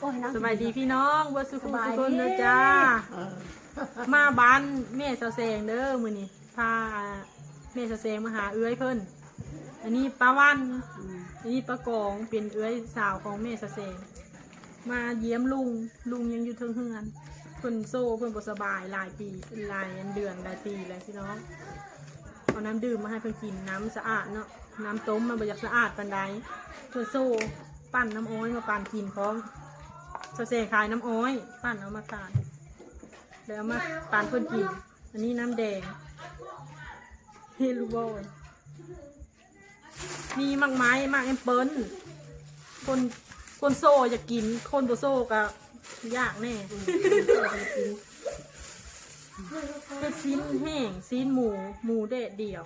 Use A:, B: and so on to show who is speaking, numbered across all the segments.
A: โอ้ยนั่ง
B: สบายดีพี่น้องเบ่สุขุม
A: สบาย
B: สุข
A: ดี
B: นนะจ้า มาบ้านแม่เสาแสงเด้อมื้อนี้พาแม่เสาแสงมาหาเอื้อยเพิ่น อันนี้ป้าวันอันนี้ป้ากองเป็นเอื้อยสาวของแม่เสาแสง มาเยี่ยมลุงลุงยังอยู่เทิงเฮือนเพิ่นโซ่เพิ่นบ่สบายหลายปีหลายเดือนหลายปีแล้วพี่น้องเอาน้ำดื่มมาให้เพิ่นกินน้ำสะอาดเนาะน้ำต้มมันบ่อยากสะอาดปานใดเพิ่นโซ่ ปั้นน้ำอ้อยมาปั่นกินพร้อม เสเสขายน้ำอ้อยปั่นเอามาขายแล้วเอามาปั่นเพื่อนกิน อันนี้น้ำแดงเฮลูบอยมีมากไม้มากแอมเปิลคนคนโซ่อยากกิน คนตัวโซ่ก็ยากแน่เป็นซีนแห้งซีนหมู หมูเด็ดเดี่ยว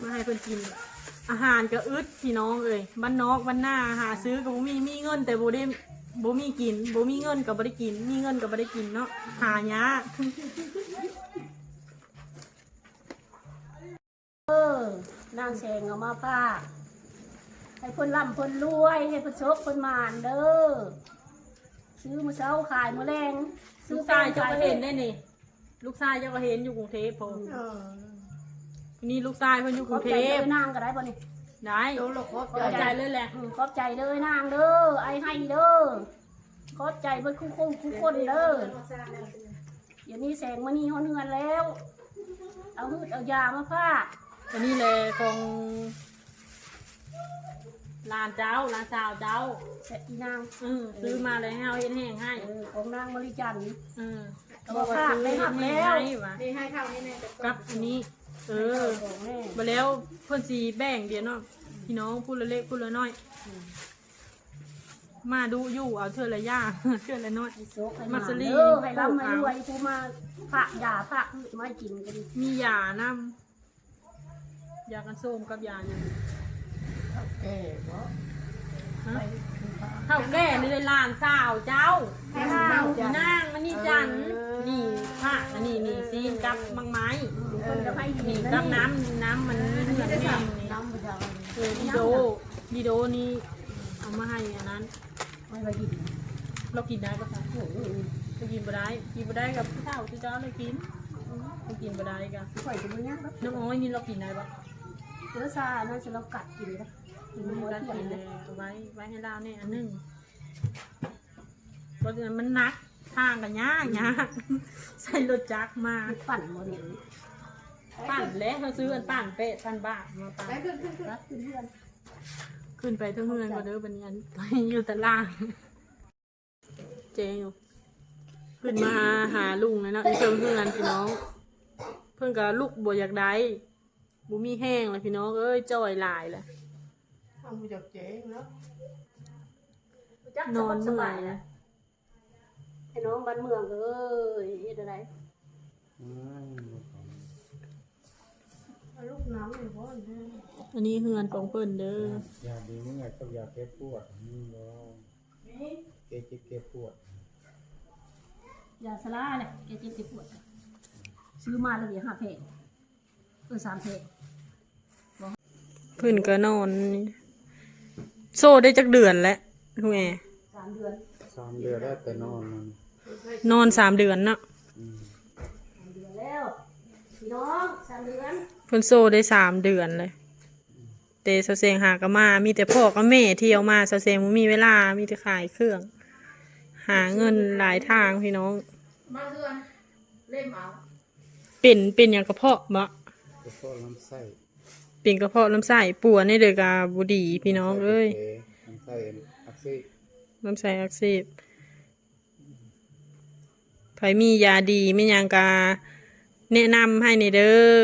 B: มาให้เพื่อนกิน อาหารก็อึดพี่น้องเอ้ยบ้านนอกบ้านหน้าหาซื้อก็มีมีเงินแต่โบได้ บ่มีกินบ่มีเงินก็บ่ได้กิน มีเงินก็บ่ได้กินเนาะหายาก
A: เออนางแสงเอามาผ้ากให้คนร่ำคนรวยให้คนโชคคนหมานเด้อซื้อมาเช้าขายมาแรง
B: ลูกชายเจ้าก็เห็นได้นี่ ลูกชายเจ้าก็เห็นอยู่กรุงเทพพอนี่ลูกชายเพิ่นอยู่
A: ข
B: กรุ
A: อบ
B: งเท
A: ใจ
B: พ
A: เด้อนางก็ได้ป่ะนี่
B: ได้
C: โดนหลอกครบ
B: ขอบใจเลยแหละ
A: อืมขอบใจเด้อนางเด้อไอ้ให้เด้อขอบใจเบิดคู่คู่คู่คนเด้อเดี๋ยวนี้แสงมานี่เขาเนือนแล้ว เอาหืดเอายามาผ้า
B: อันนี้แหละของหลานเจ้าหลานสาวเจ้า
A: เสร็จอีนาง
B: อือซื้อมาเลยให้เอาเฮ็ดแห้งให้
A: เออของนางมริจันทร์
B: อือ
A: เอามาฝากได้หักแล้ว
B: ให้วะ
C: นี่ให้เท่านี้แน่แต่
B: กับอันนี้ เออ
A: ของแม่
B: มาแล้วเพื่อนสีแบ่งเดียวเนาะพี่น้องพูดละเล็กพูดละน้อย มาดูอยู่เอาเทื่อละย่างเทื่อละน้อย
A: ให้โซกให้
B: มั
A: มา
B: สลี
A: เด้อให้ร่ำให้รวยผู้มาฝากยาฝากหืดมากินกัน
B: มียานำยากันส้มกับยาเนี่ย
C: แก่เนาะ
B: ฮะ เท่าแก่นี่เลยหลานสาวเจ้า
A: ให้ข้าว
B: พี่นางมันนี่จันนี่ผ้าอันนี้นี่ซีนกับมังไม้
A: คนจะให้กิ
B: นี่
A: น
B: กับน้ำน้ำมันเหมือนแห้งนี่
A: น้ำมันจะ
B: เออดีโดดีโดนี่เอามาให้อันนั้น
A: ไม่ไปกิน
B: เรากินได้ปะคะเรากินบ่ได้กินบ่ได้กับข้าวที่เจ้าเลยกินเรากินบ่ได้กับ
A: ข่อยจะมึงยังครับ
B: น้ำอ้อยนี่เรากินได้ปะ
A: เนื้อซาน่าจะเรากัดกินนะกิน
B: มัน
A: ด
B: ก็
A: เที่ย
B: กินเล
A: ยย
B: เอาไว้ไว้ให้เราเนี่ยอันหนึงเพราะฉะนั้นมันหนักทางกันยากยากใส่รถจักรมา
A: ปั่นหมดเลย
B: ปั่นแล้วเขาซื้ออันปั่นเป็ดปั่นบ้าทมาปั่น
C: ไปขึ้นขึ้นขึ้น
A: รักเพื่อน
B: ขึ้นไปทั้งเมืองก็เด้อบันนี้อันไปอยู่แต่ล่าง เจอยู่ขึ้นมาหาลุงนะเนาะอีเชิงเพื่อนพี่น้อง เพิ่นก็ลูกบ่อยากได้บ่มีแห้งเลยพี่น้องเอ้ยจ่อยหลายเลย
C: ทำมาจากเจ๊งเนาะ
A: จักสบายนะให้น้องบ้านเมืองเอ้ยเฮ็ดอะไร
C: ลูกน้ำเลยพ่อเนี่ย
B: อันนี้เฮือนของเพิ่นเด้อ
D: อยาดีนี่ไงก็อยากแก้ปวดนี่เนาะแก้เจ็บแก้ปวด
A: ยาสลาเนี่ยแกเจ็บเจ็บปวด ซื้อมาแล้วเดี๋ยวห้าเพลงเออสามเพลง
B: เพิ่นก็นอน โซ่ได้จักเดือนแล้วลุงแอ
A: สามเดือน
D: สามเดือนแล้วแต่นอนมัน
B: นอนสามเดือนเนาะ
D: อืม
A: สามเดือนแล้วพี่น้องสามเดือน
B: เพิ่นโซ่ได้สามเดือนเลยแต่เสาเซงหากะมา มีแต่พ่อกับแม่เที่ยวมาเสาเซงบ่มีเวลา มีแต่ขายเครื่อง หาเงินหลายทางพี่น้อง
C: มาเดือนเล่มเอา
B: เป็นเป็นอย่างกระเพาะบะ
D: กระเพาะลำไส้
B: เป็นกระเพาะลำไส้ปวดนี่เลยกาบดีพี่น้องเอ้ย
D: ลำไส้อักเสบ
B: ลำไส้อักเสบไผมียาดีไม่ยังกาแนะนำให้ในเด้อ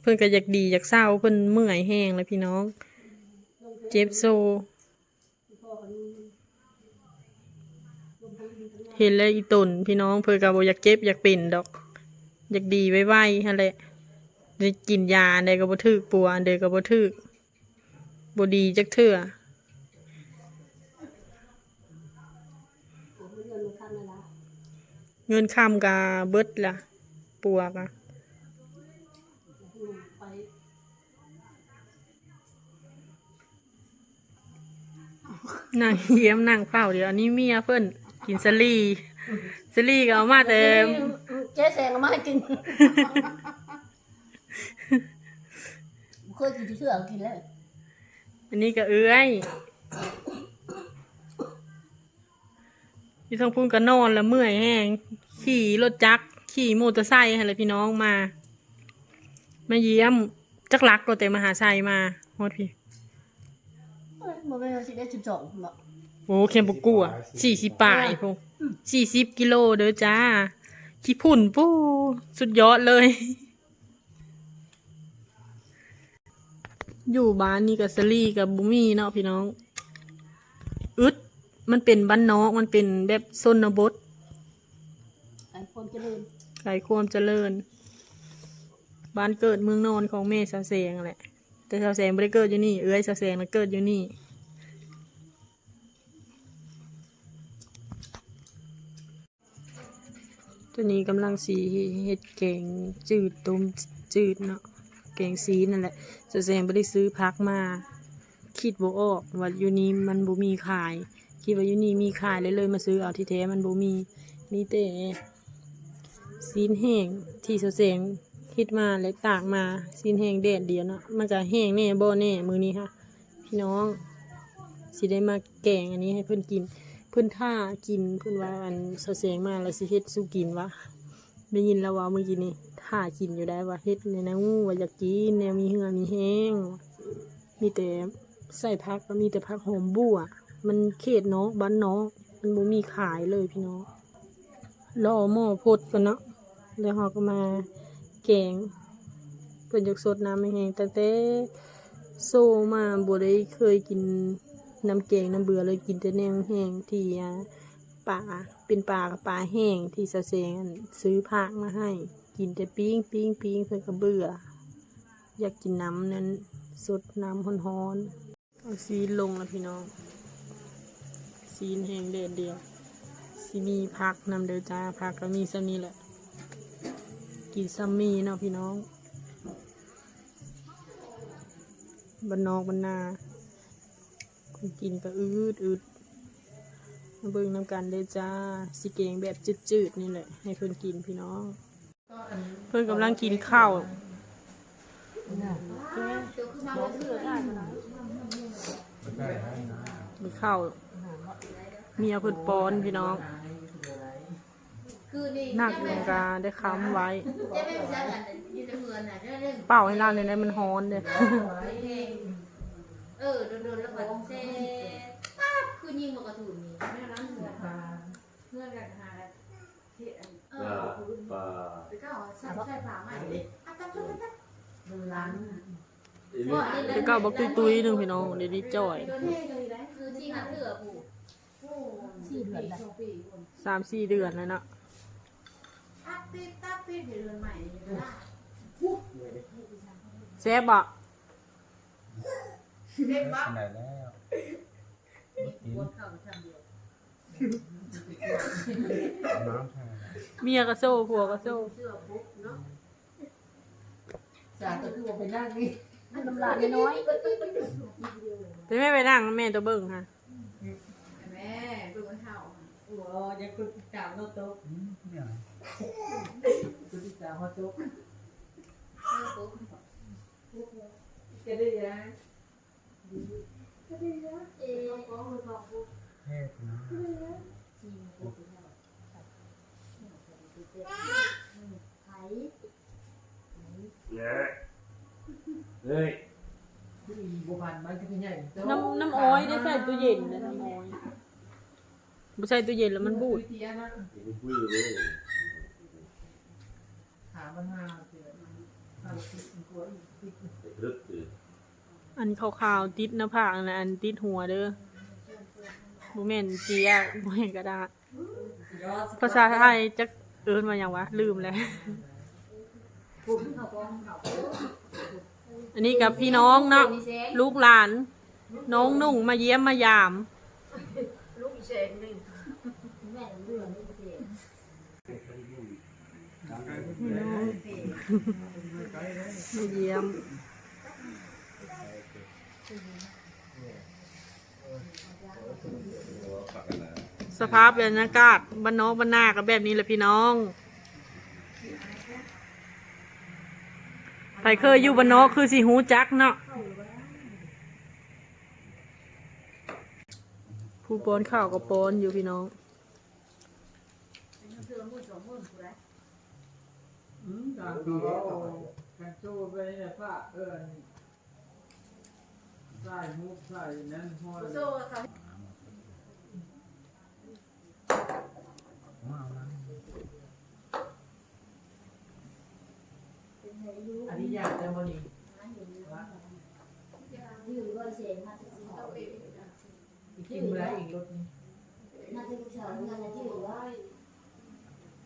B: เพิ่นก็อยากดีอยากเศร้าเพิ่นเมื่อยแห้งแล้วพี่น้อง เจ็บโซเห็นแล้วอีตนพี่น้องเพิ่นก็บ่อยากเจ็บอยากเป็นดอก อยากดีไวๆหั่นแหละ ได้กินยาอันใดก็บ่ถึกปัวอันใดก็บ่ถึกบ่ดีจักเทื่อ
A: เงิ
B: นค้ำกาเบิดล่ะปัวกะนั่งเยี่ยมนั่งเฝ้าเดี๋ยวอันนี้เมียเพิ่นกินสลีสลีก็เอามาแต่
A: เจ๊แสงเอามาให้กิน เคยกินที่เชื่อเอากินแล้ว
B: อันนี้ก็เอื้อยที่ต้องพูดก็นอนแล้วเมื่อยแห้งขี่รถจักรขี่มอเตอร์ไซค์อะไรพี่น้องมา มาเยี่ยมจักรักก็แต่มหาชัยมาฮอดพี่
A: เอ้ยบ่แม่นว่าสิได้สิบสองเนาะ
B: โอ้เข็มปกัวสี่สิบป่ายพงสี่สิบกิโลเด้อจ้าขี้พุ่นปู้สุดยอดเลย อยู่บ้านนี่กับสลี่กับบุมี่เนาะพี่น้อง อึด มันเป็นบ้านนอกมันเป็นแบบซนบท
A: ไอ้คนเจริญ
B: ไก่ความเจริญ บ้านเกิดเมืองนอนของแม่สาวแสงแหละ แต่สาวแสงไม่ได้เกิดอยู่นี่ เอ้ยสาวแสงน่ะเกิดอยู่นี่ตัวนี้กำลังสีเฮ็ดแกงจืดต้มจืดเนาะ แกงสีนั่นแหละสาวแสงไม่ได้ซื้อพักมา คิดบ่ออกว่าอยู่นี้มันบ่มีขาย คิดว่าอยู่นี่มีขายเลยเลยมาซื้อเอาที่แท้มันบ่มีมีแต่ซีนแห้งที่เสาแสงคิดมาและตากมาซีนแห้งแดดเดียวเนาะมันจะแห้งแน่บ่แน่มือนี้ค่ะ พี่น้องสิได้มาแกงอันนี้ให้เพื่อนกิน เพื่อนท่ากินเพื่อนว่าอันสาแสงมาแล้วสิเฮ็ดสู้กินวะ ได้ยินแล้วว่าเมื่อกี้นี้ท่ากินอยู่ได้ว่าเฮ็ดในนะงูว่าอยากกินแนวมีเหือมีแห้ง มีแต่ใส่พักก็มีแต่พักหอมบัวมันเขตเนาะบ้านเนาะมันบ่มีขายเลยพี่น้องรอหม้อพดกันเนาะแล้วเราก็มาแกงเพิ่นยากสดน้ำไม่แห้งแต่แต่โซมาบ่ได้เคยกินน้ำแกงน้ำเบื่อเลยกินแต่แนวแห้งที่ป่า เป็นปลากับปลาแห้งที่สเสงซื้อผักมาให้ กินแต่ปิ้งปิ้งปิ้งเพิ่นก็เบื่อ อยากกินน้ำนั้นสดน้ำฮ้อนๆเอาซีนลงแล้วพี่น้อง ซีนแห้งเด็ดเดียวสิมีพักนำเด้อจ้าพักก็มีซ้ำนี้แหละ กินซ้ำมีเนาะพี่น้องบันนอกบันนาคนกินก็อืดอืด เบิ่งน้ำกันเด้อจ้าสิเกงแบบจืดๆนี่แหละให้เพิ่นกินพี่น้อง เพิ่นกำลังกินข้าวมีข้าวเมียเพิ่นป้อนพี่น้อง
C: คือนี่
B: หนักหนึ่งกาได้ค้ำไว้
C: เจ๊ไม่ใช่กันยืนในเมืองน่ะเรื่องเรื่อง
B: เป่าให้เราเลยนะมันฮ้อนเลย
C: เออโดนๆแล้วก็เซ่ปั๊บ คือยิงมากระสุนนี่ไม่ร้นเหือเพื่อนกันหาที่เออ
E: ปลา
C: ไปก็ใส่ใส่ผ้าใหม่อะตั้งตั้งตั้งดูร้าน
B: เดี๋ยวก็บอกตุยๆหนึ่งพี่น้องเดี๋ยวนี้จ่อย
C: คือที่หันเหือผูสี่เดือนแล้ว
B: สามสี่เดือนแล้วเนาะ
C: ตัดปิดตัดปิดเดือนใหม่
B: แซ่บอะ
C: เด็กบ้า
D: ปว
C: ดเข่าทำเดียว
D: น้ำทา
B: เมียก็โซ่ผัวก็โซ่
C: เสื้อปุ๊บเนาะ
A: จากก็คือว่าไปนั่งนี่น้ำลายน้อย
B: แต่แม่ไปนั่งแม่ตัวเบิ่งค่ะ
C: แม่ดูมันเห่า
A: โอ้ยย่าคุณจามโนโต
D: เนี่ย
A: คุณจามโนโต
C: เสื้อปุ๊บ
A: จะได้ยัง
C: เอ๊ะฟ้องมือทองปุ๊บ
D: แค่นะ
C: ไผ่
E: เฮ้ย
A: บัวพันมันจะเป็นใหญ่
B: น้ำน้ำอ้อยได้ใส่ตู้เย็นนะน้ำอ้อยไม่ใส่ตู้เย็นแล้วมันบูด
A: เทียนะ
E: กูพูดเลย
A: หาปัญหาเสียเอาติดหัวติด
E: รึกตื่น
B: อันขาวๆติดหน้าผากนะอันติดหัวเด้อ บุแม่นเจียบุแม่นกระดาษ
A: ยอด
B: ภาษาไทยจะเอิ้นมาอย่างวะ ลืมแล้ว
C: เขาฟ้องเขา
B: อันนี้กับพี่น้องเนาะลูกหลาน น้องนุ่งมาเยี่ยมมายาม
A: ลูกอีเชนนี่
C: แม่เรื่องนี้เสีย
B: มาเยี่ยม
E: ปักกันนะ
B: สภาพบรรยากาศบ้านนอกบ้านนากับแบบนี้แหละพี่น้องใครเคยอยู่บ้านนอกคือสิหูจักเนาะผู้ปอนข้าวกับปอนอยู่พี่น้อง
F: กันโจไปเนี่ยพระเอิญใส่มุกใส่นั่นห้อย
D: มามา
F: อันนี้อยากจะมานี่
C: อยู่ก็เสียงมาที่เขา
F: กินอะไรอีกรถนี้
C: น่าจะผู้ชายงานที่อยู่ว่า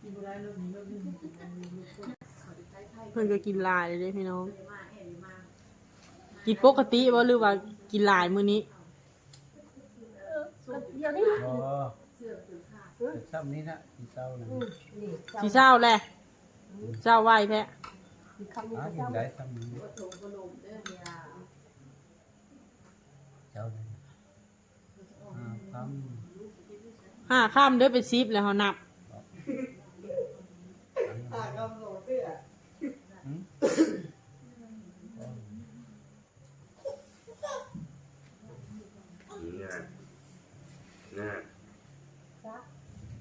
F: กินอะไรรถนี้รถนี้
B: เพื่อนก็กินหลายเลยเด้พี่น้อง กินปกติบ่หรือว่ากินหลายมื้อนี้
A: ก็เดี๋ยวนี้
D: อ๋อแต่ซ้ำนี้นะที่เศร้านะ
B: สิเช้าแหละเช้าไหวแพ้
A: คำนี้
D: หา
A: ก็
D: กิน
A: เจ้า
D: ได้ซ้ำนี้เจ้าเลยอ่าทำ
B: ห้าข้ามเด้อเป็นซิปแล้วเขานับ
E: งานงาน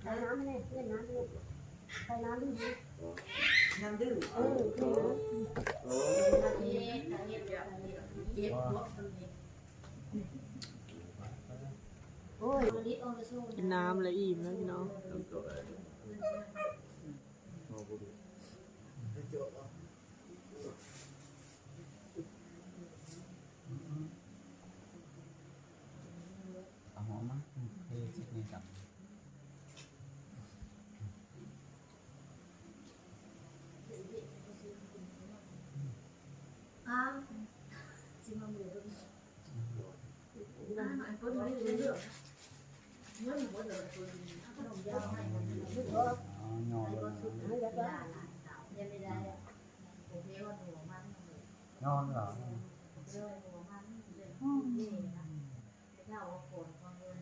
A: ใส่น้ำเนี่ยเล่นน้ำเลยใส่น้ำดิ
F: น้ำดื้อ
A: เออคือ
E: โอ้
A: ย
C: ลิตรองกระชู
B: กินน้ำแล้วอิ่มแล้วพี่น้อง
E: ทำตัวอะไร
D: เอาหัวมาอืมเฮ้ยสินี่จับ
C: อ้าวสิมาเมือด้วยน้ำหน่อยคนไม่ได้เรื่องเงินหมดเลยคนขนมยาวให้มันเลย
D: อ๋อยอลงมา
C: ไม่ได้ยังไม่ ได้ผมเรียกว่าหัวมัน
D: นอนเหรอ
C: เรียกว่าหัวมันนี่นะเจ้าโกนความเงิน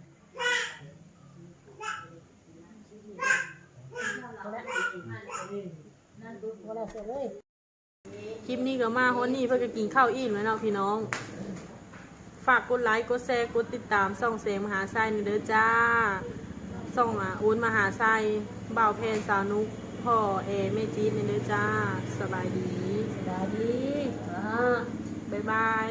C: นั่นดู
A: ก็แล้วเสร็จเลย
B: ค ลิปนี้ก็มาฮอนนี่เพื่อจะกินข้าวอิ่มแล้วเนาะพี่น้อง ฝากกดไลค์กดแชร์กดติดตามส่องเสียงมหาไซน์เด้อจ้าส่องอะอุ้นมหาไซเบ่าวเพนสาวนุกพ่อเอแม่จีดนี่เด้อจ้า สบายดี
A: สบายดีอ่า
B: บ๊ายบาย